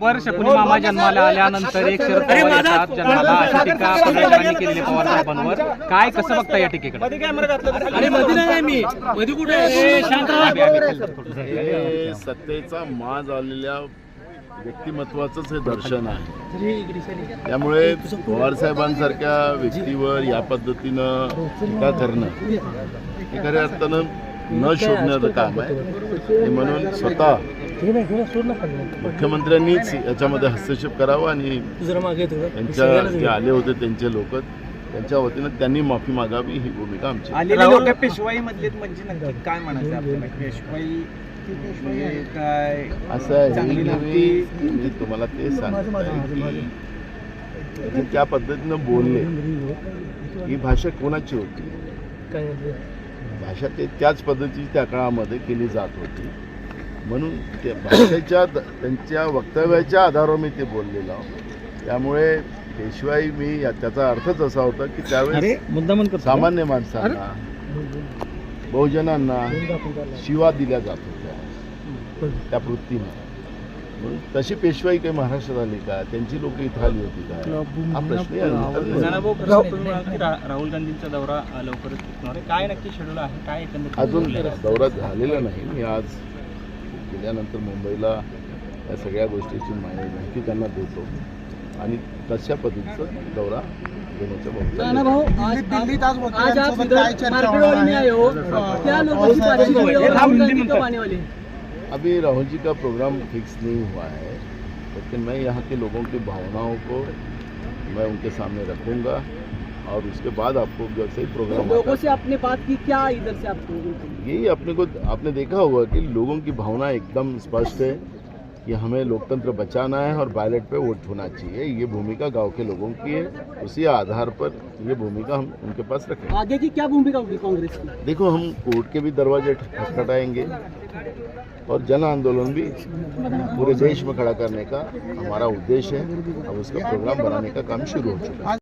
वर्ष कुणी मामा जन्माला आल्यानंतर एक शरद पवार येतात जन्माला अशी टीका फडणवीसांनी केलेली पवार साहेबांवर. काय कसं बघता या टीकेकडे अरे मध्ये नाही मी. मध्ये कुठे ए, शांत राहा. हे सत्तेचा माज आलेल्या व्यक्तिमत्वाचंच हे दर्शन आहे. त्यामुळे पवार साहेबांसारख्या व्यक्तीवर या पद्धतीनं टीका करणं हे खऱ्या अर्थानं न शोधण्याचं काम आहे. म्हणून स्वतः मुख्यमंत्र्यांनीच याच्यामध्ये हस्तक्षेप करावा आणि? त्यांच्या जे आले होते त्यांचे लोक त्यांच्या वतीनं त्यांनी माफी मागावी ही भूमिका आमची. लोक पेशवाई मधले म्हणजे नक्की काय म्हणायचं पेशवाई म्हणजे काय? असं आहे. मी तुम्हाला ते की ते त्या पद्धतीनं बोलले ही भाषा कोणाची होती. भाषा ते त्याच पद्धतीची त्या काळामध्ये केली जात होती. म्हणून त्या भाषेच्या त्यांच्या वक्तव्याच्या आधारावर मी ते बोललेलो आहो. त्यामुळे पेशवाई मी या- त्याचा अर्थच असा होता की त्यावेळेस सामान्य माणसांना बहुजनांना शिवा दिल्या जात होत्या. त्या वृत्तीनं. म्हणून तशी पेशवाई काही महाराष्ट्रात आली का? त्यांची लोक इथं आली होती का? राहुल गांधींचा दौरा लवकरच काय नक्की शेड्यूल आहे? काय अजून? दौरा झालेला नाही. मी आज गेल्यानंतर मुंबईला या सगळ्या गोष्टीची माहिती त्यांना देतो. आणि तशा पद्धतीचा दौरा? अभी राहुल जी का प्रोग्राम फिक्स नहीं हुआ है लेकिन मैं यहाँ के लोगों की भावनाओं को मैं उनके सामने रखूँगा। और उसके बाद आपको जैसे ही प्रोग्राम आता लोगों से आपने बात की क्या इधर से आपको यही अपने को आपने देखा होगा कि लोगों की भावना एकदम स्पष्ट है कि हमें लोकतंत्र बचाना है और बैलेट पे वोट होना चाहिए। ये भूमिका गाँव के लोगों की है। उसी आधार पर ये भूमिका हम उनके पास रखेंगे। आगे की क्या भूमिका होगी कांग्रेस की? देखो हम कोर्ट के भी दरवाजे खटखटाएँगे और जन आंदोलन भी पूरे देश में खड़ा करने का हमारा उद्देश्य है। अब उसका प्रोग्राम बनाने का काम शुरू हो चुका है।